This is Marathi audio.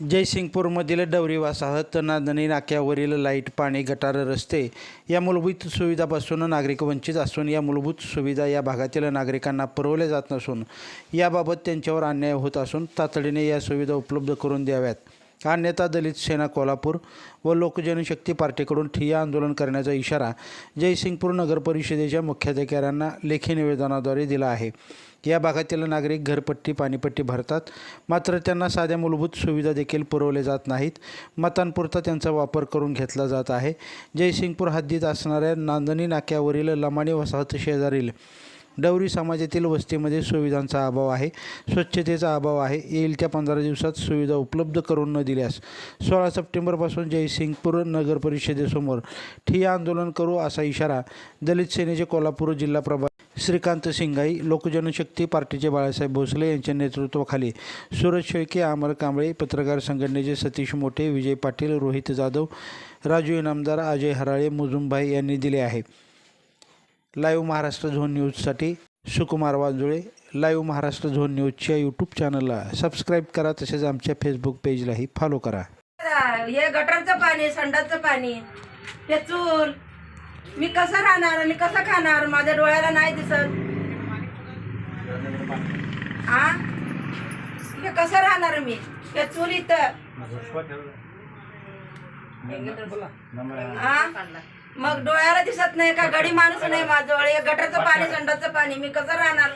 जयसिंगपूरमधील डवरी वसाहत नांदणी नाक्यावरील लाइट पाणी गटार रस्ते या मूलभूत सुविधापासून नागरिक वंचित असून या मूलभूत सुविधा या भागातील नागरिकांना पुरवल्या जात नसून याबाबत त्यांच्यावर अन्याय होत असून तातडीने या सुविधा उपलब्ध करून द्याव्यात. अन्यथा दलित सेना कोल्हापूर व लोकजनशक्ती पार्टीकडून ठिय्या आंदोलन करण्याचा इशारा जयसिंगपूर नगरपरिषदेच्या मुख्याधिकाऱ्यांना लेखी निवेदनाद्वारे दिला आहे. या भागातील नागरिक घरपट्टी पाणीपट्टी भरतात. मात्र त्यांना साध्या मूलभूत सुविधा देखील पुरवल्या जात नाहीत. मतांपुरता त्यांचा वापर करून घेतला जात आहे. जयसिंगपूर हद्दीत असणाऱ्या नांदणी नाक्यावरील लमाणी वसाहत शेजारील डवरी समाजातील वस्तीमध्ये सुविधांचा अभाव आहे. स्वच्छतेचा अभाव आहे. येईल त्या पंधरा दिवसात सुविधा उपलब्ध करून न दिल्यास. सोळा सप्टेंबरपासून जयसिंगपूर नगर परिषदेसमोर. ठिय्या आंदोलन करू असा इशारा दलित सेनेचे कोल्हापूर जिल्हा प्रभारी श्रीकांत सिंगाई लोकजनशक्ती पार्टीचे बाळासाहेब भोसले यांच्या नेतृत्वाखाली सूरज शेळके अमर कांबळे पत्रकार संघटनेचे सतीश मोठे विजय पाटील रोहित जाधव राजू इनामदार अजय हराळे मुजुमभाई यांनी दिले आहे. लाईव्ह महाराष्ट्र झोन न्यूजसाठी सुकुमार वाजुळे. लाईव्ह महाराष्ट्र झोन न्यूजच्या यूट्यूब चॅनलला सबस्क्राईब करा तसेच आमच्या फेसबुक पेजलाही फॉलो करा. हे गटरचं पाणी संडाचं पाणी हे चूल. मी कसं राहणार आणि कसं खाणार? माझ्या डोळ्याला नाही दिसत. आ? हे कसं राहणार मी? हे चूल इथं. आ? मग डोळ्याला दिसत नाही का? गडी माणूस नाही माझ्याजवळ. एक गटरचं पाणी संडाचं पाणी. मी कसं राहणार?